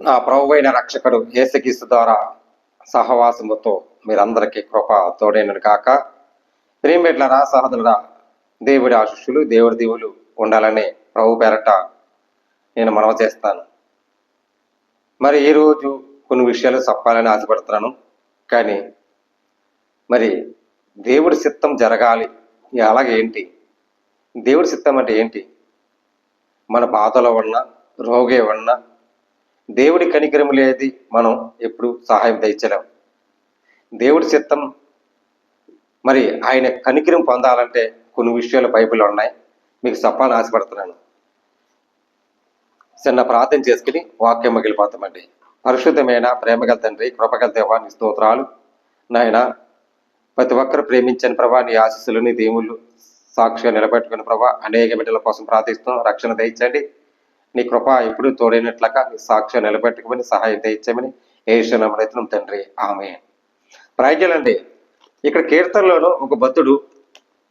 నా ప్రభువైన రక్షకుడు యేసుక్రీస్తు ద్వారా సహవాసముతో మీరందరికీ కృప తోడైనను కాక ప్రేమేట్లరా సహదులరా దేవుడి ఆశిష్యులు దేవుడి దేవులు ఉండాలని ప్రభు పేరట నేను మనవ చేస్తాను. మరి ఈరోజు కొన్ని విషయాలు చెప్పాలని ఆశపడుతున్నాను. కానీ మరి దేవుడి చిత్తం జరగాలి అలాగేంటి దేవుడి చిత్తం అంటే ఏంటి? మన బాధలో ఉన్న రోగే ఉన్న దేవుడి కనికరం లేది మనం ఎప్పుడు సహాయం దయచలేం దేవుడి చిత్తం మరి ఆయన కనికరం పొందాలంటే కొన్ని విషయాలు బైబిల్ ఉన్నాయి. మీకు చెప్పాలని ఆశపడుతున్నాను. చిన్న ప్రార్థన చేసుకుని వాక్యం మిగిలిపోతామండి. పరిశుద్ధమైన ప్రేమగల తండ్రి కృపగల దేవాన్ని స్తోత్రాలు. నాయన ప్రతి ఒక్కరు ప్రేమించని ప్రభా నీ ఆశీస్సులు నీ దేవుళ్ళు సాక్షిగా నిలబెట్టుకుని ప్రభా అనేక బిడ్డల కోసం ప్రార్థిస్తున్నాం. రక్షణ దయచండి నీ కృప ఎప్పుడు తోడైనట్లుగా నీ సాక్ష్యం నిలబెట్టుకుని సహాయం దయచేయమని ఏషనమరైతున్నాం తండ్రి. ఆమె ప్రజలండి ఇక్కడ కీర్తనలోనూ ఒక భక్తుడు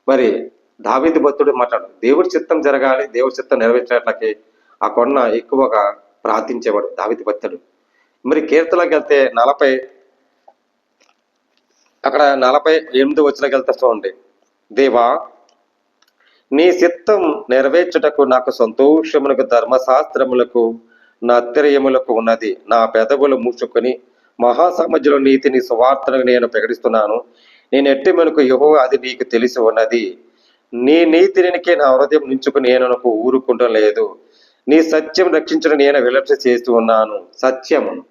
మరి దావిది భక్తుడు మాట్లాడు. దేవుడి చిత్తం జరగాలి దేవుడి చిత్తం నెరవేర్చేట్లకి ఆ కొండ ఎక్కువగా ప్రార్థించేవాడు దావిది భక్తుడు. మరి కీర్తనకి వెళ్తే నలభై అక్కడ నలభై ఎనిమిది వచ్చినకి వెళ్తా చూడండి. దేవా నీ చిత్తం నెరవేర్చుటకు నాకు సంతోషమునకు ధర్మశాస్త్రములకు నా అత్యయములకు ఉన్నది. నా పెదవులు మూసుకొని మహాసమజ్యలో నీతిని సువార్తను నేను ప్రకటిస్తున్నాను. నేను ఎట్టి మనకు యహో అది నీకు తెలిసి ఉన్నది. నీ నీతినికి నా హృదయం నుంచుకుని నేను నాకు ఊరుకుంటం లేదు. నీ సత్యం రక్షించడం నేను విలక్ష చేస్తూ ఉన్నాను. సత్యము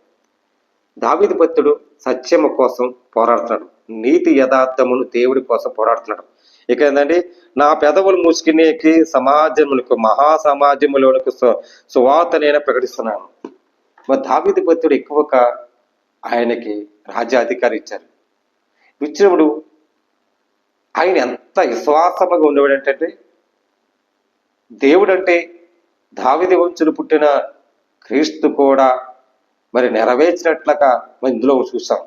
దావిది భక్తుడు సత్యము కోసం పోరాడుతున్నాడు. నీతి యథార్థమును దేవుడి కోసం పోరాడుతున్నాడు. ఇక ఏంటంటే నా పెదవులు మూసుకునేకి సమాజములకు మహా సమాజములకు సు- సువార్త నేను ప్రకటిస్తున్నాను. మరి దావిది భక్తుడు ఎక్కువగా ఆయనకి రాజ్యాధికారి ఇచ్చారు. ఇచ్చినప్పుడు ఆయన ఎంత విశ్వాసముగా ఉండేవాడు ఏంటంటే దేవుడు అంటే దావిది వంచులు పుట్టిన క్రీస్తు కూడా మరి నెరవేర్చినట్లుగా మనం ఇందులో చూసాం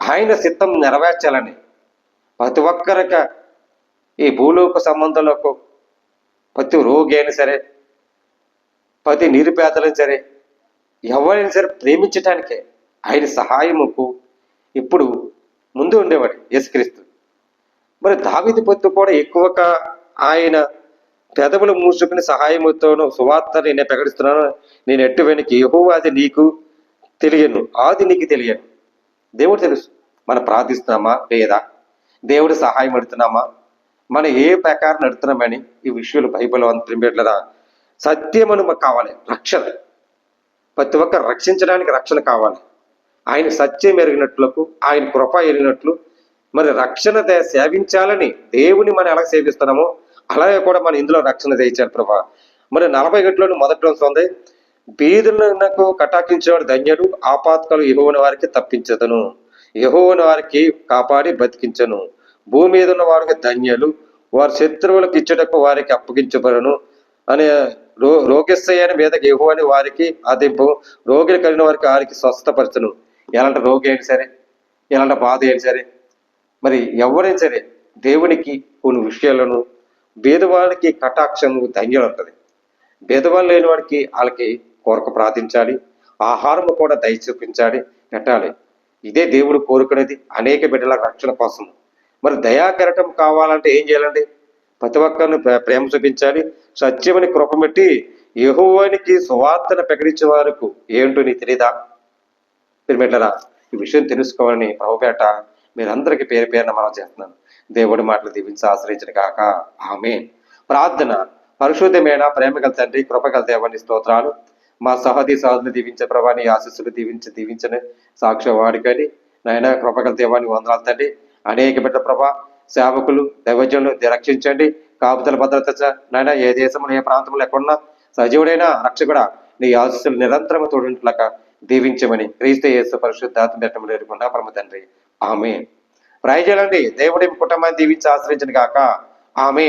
ఆయన సిద్ధం నెరవేర్చాలని ప్రతి ఒక్కరికి ఈ భూలోక సంబంధాలకు ప్రతి రోగి అయినా సరే ప్రతి నిరుపేదలైనా సరే ఎవరైనా సరే ప్రేమించటానికే ఆయన సహాయముకు ఇప్పుడు ముందు ఉండేవాడు యేసుక్రీస్తు. మరి దావిది పొత్తు కూడా ఎక్కువగా ఆయన పెదవులు మూసుకుని సహాయముతోను సువార్త నేను ప్రకటిస్తున్నాను నేను ఎట్టు వెనక్కి అది నీకు తెలియను ఆది నీకు తెలియను. దేవుడు తెలుసు మనం ప్రార్థిస్తున్నామా లేదా? దేవుడు సహాయం అడుగుతున్నామా మనం ఏ ప్రకారం నడుతున్నామని ఈ విషయంలో బైబిల్ అంతట్లేదా సత్యమును మాకు కావాలి రక్షణ. ప్రతి ఒక్క రక్షించడానికి రక్షణ కావాలి. ఆయన సత్యం ఎరిగినట్లకు ఆయన కృప ఎరిగినట్లు మరి రక్షణ సేవించాలని దేవుని మనం ఎలా సేవిస్తున్నామో అలాగే కూడా మనం ఇందులో రక్షణ తెచ్చారు ప్రభా. మరి నలభై గంటలను మొదటి రోజు ఉంది. బీదులకు కటాకించేవాడు ధన్యుడు ఆపాతకాలు యహోవని వారికి తప్పించదను. యహోవని వారికి కాపాడి బతికించను. భూమి మీద ఉన్న వారికి ధన్యులు వారి శత్రువులకు ఇచ్చుటకు వారికి అప్పగించబడను అనే రో రోగిస్తాయని మీదకి అని వారికి అదింపు రోగిని కలిగిన వారికి వారికి స్వస్థపరచను. ఎలాంటి రోగి అయినా సరే ఎలాంటి బాధ అయినా సరే మరి ఎవరైనా సరే దేవునికి కొన్ని విషయాలను భేదవాళ్ళకి కటాక్షము ధన్యులు ఉంటుంది. భేదవాళ్ళు లేని వాడికి వాళ్ళకి కొరకు ప్రార్థించాలి ఆహారము కూడా దయ చూపించాలి పెట్టాలి. ఇదే దేవుడు కోరుకునేది అనేక బిడ్డల రక్షణ కోసం మరి దయాకరటం కావాలంటే ఏం చేయాలండి? ప్రతి ఒక్కరిని ప్రే- ప్రేమ చూపించాలి. సత్యమని కృపమెట్టి యహోవానికి సువార్తను ప్రకటించే వారికి ఏంటో నీకు తెలియదా పిరిమెట్లరా ఈ విషయం తెలుసుకోవాలని ప్రభుపేట మీరందరికీ పేరు పేరున మనం చేస్తున్నాను. దేవుడి మాటలు దీవించి ఆశ్రయించిన కాక ఆమె ప్రార్థన. పరిశుద్ధమైన ప్రేమగల తండ్రి కృపగల దేవాన్ని స్తోత్రాలు. మా సహది సహోదరుని దీవించే ప్రభాని ఆశీస్సులు దీవించి దీవించని సాక్ష్యం వాడికని నాయన కృపగల దేవాన్ని వందనాలు తండ్రి. అనేక బిడ్డ ప్రభా సేవకులు దైవజ్యులు రక్షించండి. కాపుతల భద్రత నాయన ఏ దేశంలో ఏ ప్రాంతంలో ఎక్కడున్నా సజీవుడైన రక్షకుడ నీ ఆశీస్సులు నిరంతరం తోడింట్లక దీవించమని క్రీస్తు యేసు పరిశుద్ధాత్మ పెట్టమని వేడుకున్నా పరమ తండ్రి. ఆమె ప్రయోజనండి దేవుడి కుటుంబాన్ని దీవించి ఆశ్రయించిన కాక ఆమె